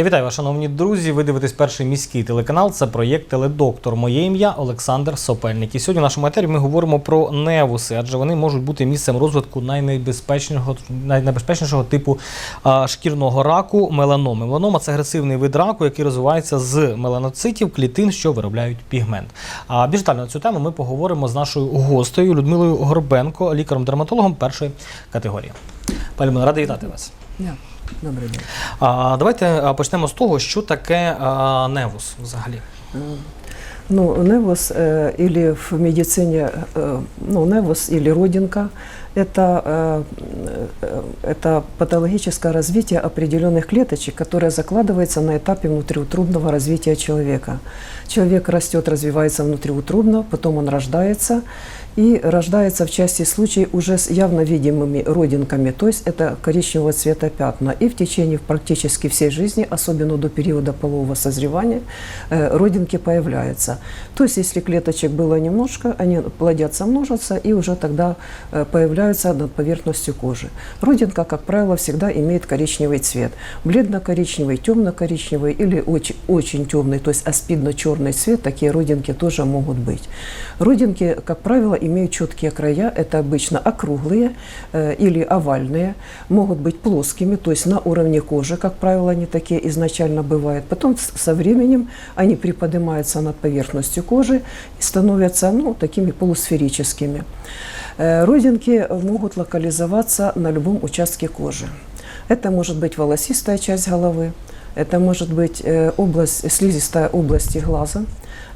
Я вітаю вас, шановні друзі. Ви дивитесь перший міський телеканал. Це проєкт Теледоктор. Моє ім'я Олександр Сопельник. І сьогодні в нашому етері ми говоримо про невуси, адже вони можуть бути місцем розвитку найнебезпечнішого, найнебезпечнішого типу шкірного раку меланоми. Меланома це агресивний вид раку, який розвивається з меланоцитів, клітин, що виробляють пігмент. А більш детально на цю тему ми поговоримо з нашою гостею Людмилою Горбенко, лікарем-дерматологом першої категорії. Пані Людмила, радий вітати вас. Да. Добрий день. А, давайте а, почнемо з того, що таке а, невус взагалі. Е, Ну, невус э, или в медицине, э, ну, невус или родинка – это, э, э, это патологическое развитие определенных клеточек, которое закладывается на этапе внутриутробного развития человека. Человек растет, развивается внутриутробно, потом он рождается, и рождается в части случаев уже с явно видимыми родинками, то есть это коричневого цвета пятна. И в течение практически всей жизни, особенно до периода полового созревания, э, родинки появляются. То есть если клеточек было немножко, они плодятся, множатся и уже тогда э, появляются над поверхностью кожи. Родинка, как правило, всегда имеет коричневый цвет. Бледно-коричневый, темно-коричневый или очень, очень темный, то есть аспидно-черный цвет, такие родинки тоже могут быть. Родинки, как правило, имеют четкие края, это обычно округлые э, или овальные, могут быть плоскими, то есть на уровне кожи, как правило, они такие изначально бывают. Потом со временем они приподнимаются над поверхностью кожи и становятся ну, такими полусферическими. Э, Родинки могут локализоваться на любом участке кожи. Это может быть волосистая часть головы, это может быть э, область, слизистая области глаза,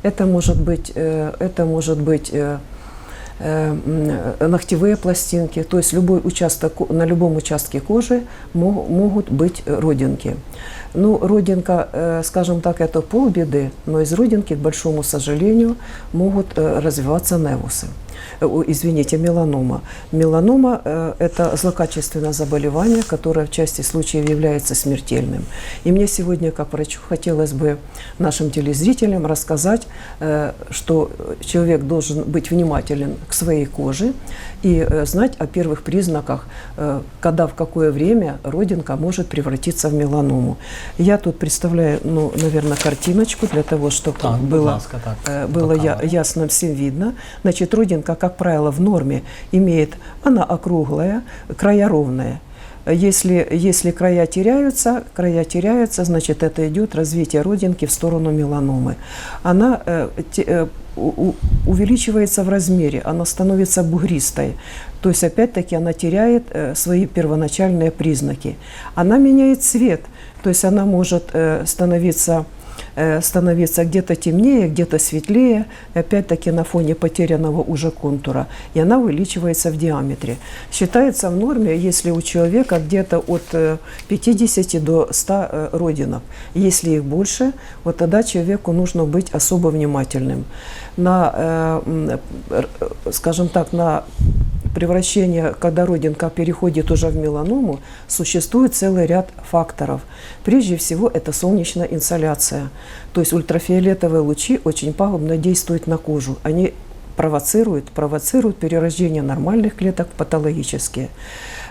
это может быть, э, это может быть э, ногтевые пластинки, то есть любой участок, ко- на любом участке кожи мо- могут быть родинки. Ну, родинка, э, скажем так, это полбеды, но из родинки, к большому сожалению, могут э, развиваться невусы. Э, Извините, меланома. Меланома э, – это злокачественное заболевание, которое в части случаев является смертельным. И мне сегодня, как врачу, хотелось бы нашим телезрителям рассказать, э, что человек должен быть внимателен к своей коже и знать о первых признаках, когда, в какое время родинка может превратиться в меланому. Я тут представляю, ну, наверное, картиночку для того, чтобы Так, было, ласка, так, было я, ясно всем видно. Значит, родинка, как правило, в норме имеет, она округлая, края ровные. Если, если края теряются, края теряются, значит, это идет развитие родинки в сторону меланомы. Она э, э, у- увеличивается в размере, она становится бугристой. То есть, опять-таки, она теряет э, свои первоначальные признаки. Она меняет цвет, то есть она может э, становиться становиться где-то темнее, где-то светлее, опять-таки на фоне потерянного уже контура, и она увеличивается в диаметре. Считается в норме, если у человека где-то от э, 50 до 100 э, родинок. Если их больше, вот тогда человеку нужно быть особо внимательным. На, э, э, скажем так, на превращение, когда родинка переходит уже в меланому, существует целый ряд факторов. Прежде всего, это солнечная инсоляция. То есть ультрафиолетовые лучи очень пагубно действуют на кожу. Они провоцируют, провоцируют перерождение нормальных клеток в патологические.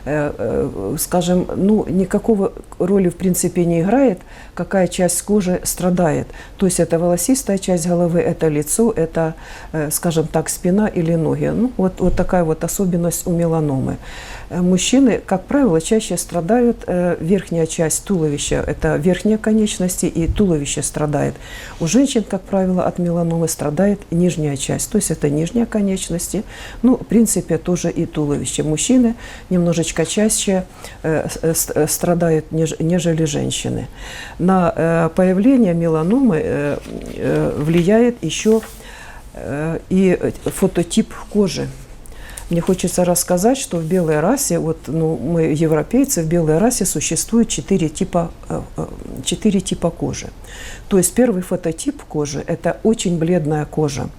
Э, э, Скажем, ну, никакого роли в принципе не играет, какая часть кожи страдает. То есть это волосистая часть головы, это лицо, это, э, скажем так, спина или ноги. Ну, вот, вот такая вот особенность у меланомы. Мужчины, как правило, чаще страдают верхняя часть туловища, это верхние конечности и туловище страдает. У женщин, как правило, от меланомы страдает нижняя часть, то есть это нижние конечности, ну, в принципе, тоже и туловище. Мужчины немножечко чаще э, с- э, страдают, неж- нежели женщины. На э, появление меланомы э, э, влияет еще э, и фототип кожи. Мне хочется рассказать, что в белой расе, вот ну, мы европейцы, в белой расе существует четыре типа, э, э, четыре типа кожи. То есть первый фототип кожи – это очень бледная кожа.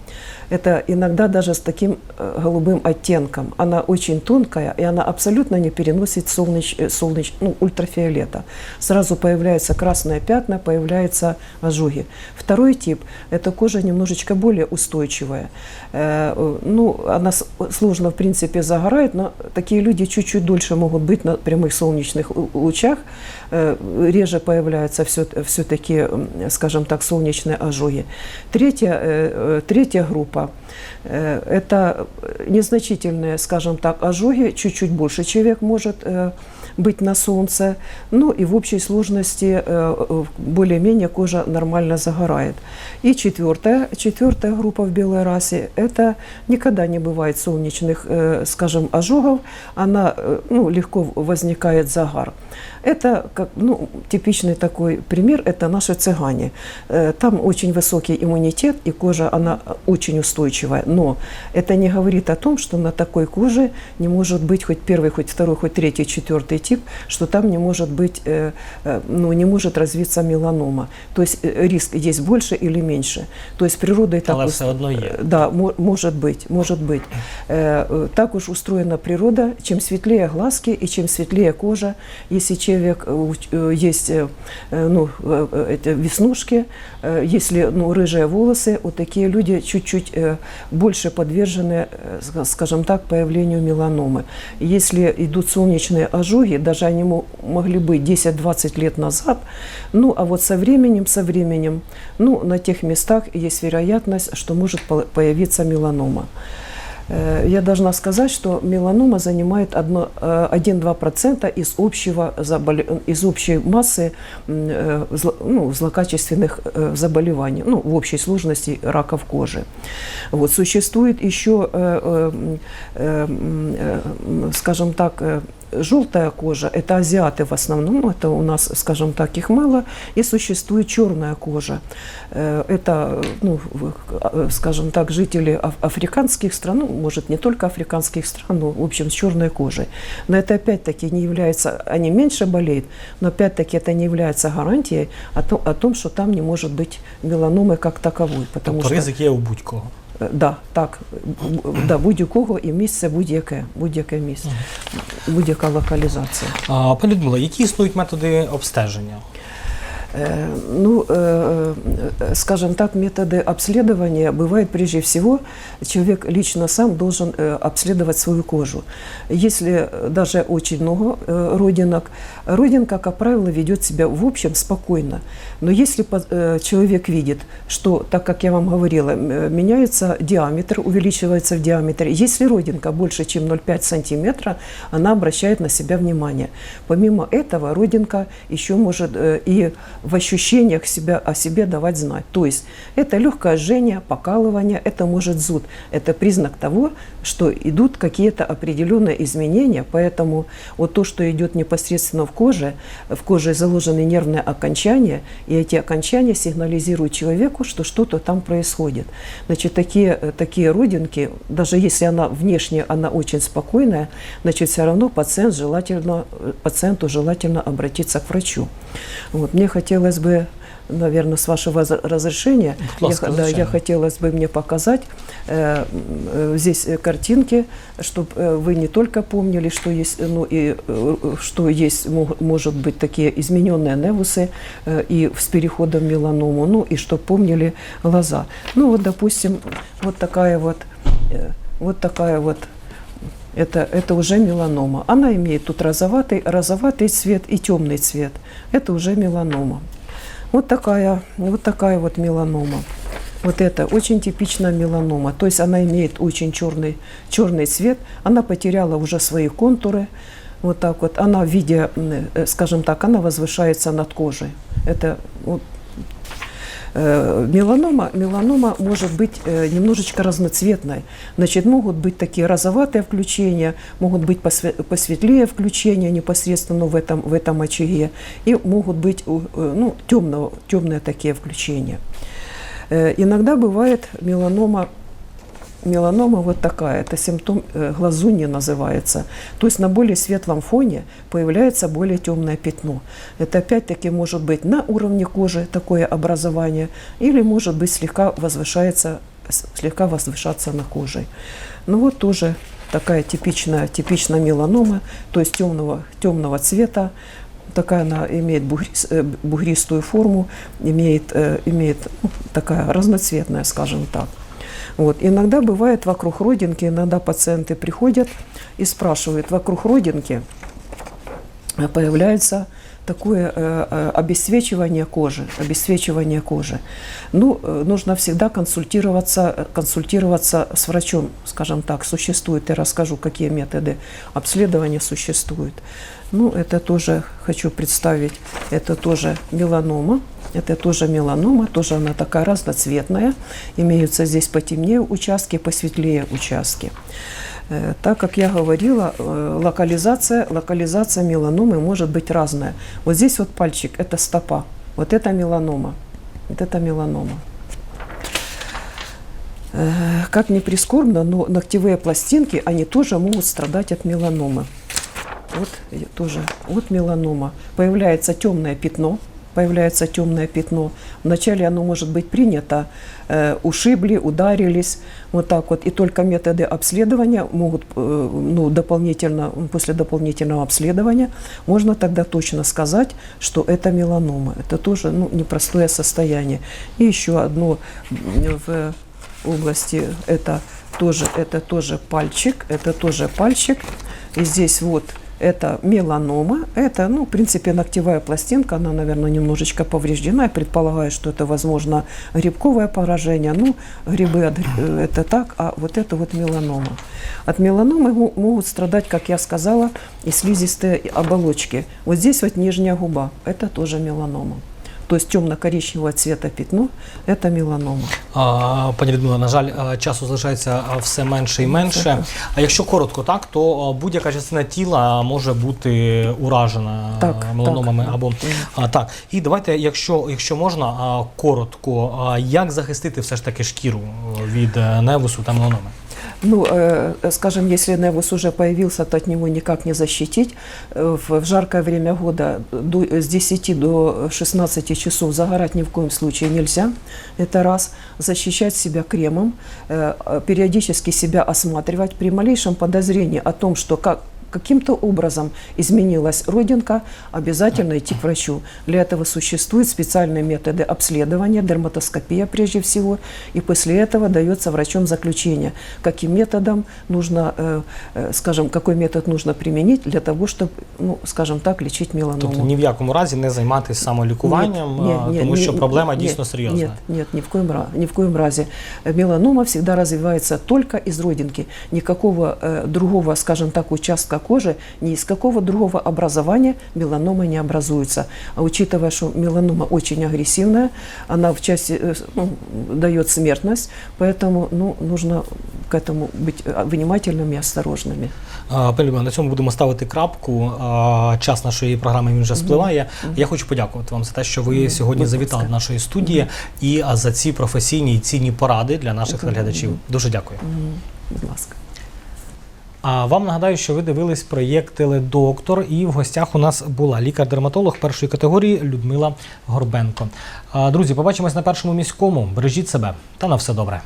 Это иногда даже с таким э, голубым оттенком. Она очень тонкая, и она абсолютно не переносит солнеч, э, солнеч, ну, ультрафиолета. Сразу появляются красные пятна, появляются ожоги. Второй тип – это кожа немножечко более устойчивая. Э, э, ну, она сложно, в принципе, загорает, но такие люди чуть-чуть дольше могут быть на прямых солнечных лу- лучах. Реже появляются все, все-таки, скажем так, солнечные ожоги. Третья, э, э, третья группа э, – это незначительные, скажем так, ожоги, чуть-чуть больше человек может быть на солнце. Ну и в общей сложности э, э, более-менее кожа нормально загорает. И четвертая, четвертая группа в белой расе – это никогда не бывает солнечных, э, скажем, ожогов. Она ну, легко возникает загар. Это как, ну, типичный такой пример – это наши цыгане. Там очень высокий иммунитет, и кожа, она очень устойчивая. Но это не говорит о том, что на такой коже не может быть хоть первый, хоть второй, хоть третий, четвертый тип, что там не может быть, э, э, ну, не может развиться меланома. То есть э, риск есть больше или меньше. То есть природой так Але ус- все одно є. да, мо- может быть, может быть. Так уж устроена природа, чем светлее глазки и чем светлее кожа, если человек, есть ну, это веснушки, если ну, рыжие волосы, вот такие люди чуть-чуть больше подвержены, ска- скажем так, появлению меланомы. Если идут солнечные ожоги, даже они мо- могли быть 10-20 лет назад, ну, а вот со временем, со временем, ну, на тех местах есть вероятность, что может по- появиться меланома. Э, Я должна сказать, что меланома занимает одно- э, 1-2% из, общего из общей массы э, ну, злокачественных заболеваний, ну, в общей сложности раков кожи. Вот, существует еще, скажем так, желтая кожа, это азиаты в основном, это у нас, скажем так, их мало, и существует черная кожа. Э, Это, ну, э, скажем так, жители аф- африканских стран, ну, может, не только африканских стран, но, в общем, с черной кожей. Но это опять-таки не является, они меньше болеют, но опять-таки это не является гарантией о том, о том что там не может быть меланомы как таковой. Потому Тобто что, ризик є у будь-кого. Е, Да, так, б- да, будь-якого і місце будь-яке, будь-яке місце, будь-яка локалізація. А, пані Людмила, які існують методи обстеження? Э, Ну, э, э, скажем так, методы обследования бывают прежде всего, человек лично сам должен обследовать свою кожу. Если даже очень много родинок, родинка, как правило, ведет себя в общем спокойно. Но если человек видит, что, так как я вам говорила, меняется диаметр, увеличивается в диаметре, если родинка больше, чем 0,5 сантиметра, она обращает на себя внимание. Помимо этого, родинка еще может и в ощущениях себя, о себе давать знать. То есть это легкое жжение, покалывание, это может зуд. Это признак того, что идут какие-то определенные изменения, поэтому вот то, что идет непосредственно в коже, в коже заложены нервные окончания, и эти окончания сигнализируют человеку, что что-то там происходит. Значит, такие, э, такие родинки, даже если она внешне, она очень спокойная, значит, все равно пациент желательно, э, пациенту желательно обратиться к врачу. Вот, мне хотелось бы наверное, с вашего разрешения, Будь я, да, я хотелось бы мне показать э, э, здесь э, картинки, чтобы вы не только помнили, что есть, э, ну и э, что есть, может быть, такие измененные невусы э, и с переходом в меланому, ну и что помнили глаза. Ну вот, допустим, вот такая вот, э, вот такая вот это, это уже меланома. Она имеет тут розоватый, розоватый цвет и темный цвет. Это уже меланома. Вот такая, вот такая вот меланома. Вот это очень типичная меланома. То есть она имеет очень черный, черный цвет. Она потеряла уже свои контуры. Вот так вот. Она в виде, э, скажем так, она возвышается над кожей. Это вот, Меланома, меланома может быть э, немножечко разноцветной. Значит, могут быть такие розоватые включения, могут быть посве- посветлее включения непосредственно в этом, в этом очаге, и могут быть э, ну, темного, темные такие включения. Э, Иногда бывает меланома меланома вот такая, это симптом э, глазуньи называется. То есть на более светлом фоне появляется более темное пятно. Это опять-таки может быть на уровне кожи такое образование, или может быть слегка возвышается, слегка возвышаться на коже. Ну вот тоже такая типичная, типичная меланома, то есть темного, темного цвета, такая она имеет бугрис- э, бугристую форму, имеет, э, имеет ну, такая разноцветная, скажем так. Вот. Иногда бывает вокруг родинки, иногда пациенты приходят и спрашивают, вокруг родинки появляется такое э, э, обесцвечивание кожи, обесцвечивание кожи. Ну, э, нужно всегда консультироваться, консультироваться с врачом, скажем так, существует, я расскажу, какие методы обследования существуют. Ну, это тоже хочу представить, это тоже меланома, это тоже меланома, тоже она такая разноцветная, имеются здесь потемнее участки, посветлее участки. Э, Так как я говорила, э, локализация, локализация меланомы может быть разная. Вот здесь вот пальчик, это стопа, вот это меланома, вот это меланома. Э, Как ни прискорбно, но ногтевые пластинки, они тоже могут страдать от меланомы. Вот тоже, вот меланома. Появляется темное пятно, появляется темное пятно. Вначале оно может быть принято, э, ушибли, ударились, вот так вот. И только методы обследования могут, э, ну, дополнительно, после дополнительного обследования, можно тогда точно сказать, что это меланома. Это тоже, ну, непростое состояние. И еще одно в области, это тоже, это тоже пальчик, это тоже пальчик. И здесь вот это меланома, это, ну, в принципе, ногтевая пластинка, она, наверное, немножечко повреждена. Я предполагаю, что это, возможно, грибковое поражение. Ну, грибы э, это так, а вот это вот меланома. От меланомы могут страдать, как я сказала, и слизистые оболочки. Вот здесь вот нижняя губа, это тоже меланома. То есть темно-коричневого цвета пятно – это меланома. А, Пані Людмила, на жаль, а, часу залишається все менше і менше. А якщо коротко, так то будь-яка частина тіла може бути уражена Так, меланомами так. або а, так. І давайте, якщо, якщо можна, коротко, як захистити все ж таки шкіру від е, невусу та меланоми? Ну, э, скажем, если невус уже появился, то от него никак не защитить. Э, В, жаркое время года с 10 до 16 часов загорать ни в коем случае нельзя. Это раз. Защищать себя кремом, э, периодически себя осматривать при малейшем подозрении о том, что как, каким-то образом изменилась родинка, обязательно идти к врачу. Для этого существуют специальные методы обследования, дерматоскопия прежде всего, и после этого дается врачом заключение, каким методом нужно, э, э, скажем, какой метод нужно применить для того, чтобы, ну, скажем так, лечить меланому. Тобто ні в якому разі не займатися самолікуванням, Нет, а, нет, тому нет, що нет, проблема нет, дійсно серйозна. Нет, нет, ни в коем, ра- ни в коем разе. Э, Меланома всегда развивается только из родинки. Никакого э, другого, скажем так, участка кожи, ни из какого другого образования меланома не образуется. А учитывая, что меланома очень агрессивная, она в части э, с- ну, дает смертность, поэтому ну, нужно к этому быть э, внимательными и осторожными. А, Пані Людмила, на цьому будемо ставити крапку. А, Час нашої програми він вже спливає. Я хочу подякувати вам за те, що ви сьогодні будь завітали ласка. до нашої студії і а, за ці професійні і цінні поради для наших Мгм. глядачів. Дуже дякую. М, Будь ласка. А вам нагадаю, що ви дивились проєкт Теледоктор, і в гостях у нас була лікар-дерматолог першої категорії Людмила Горбенко. Друзі, побачимось на першому міському. Бережіть себе та на все добре.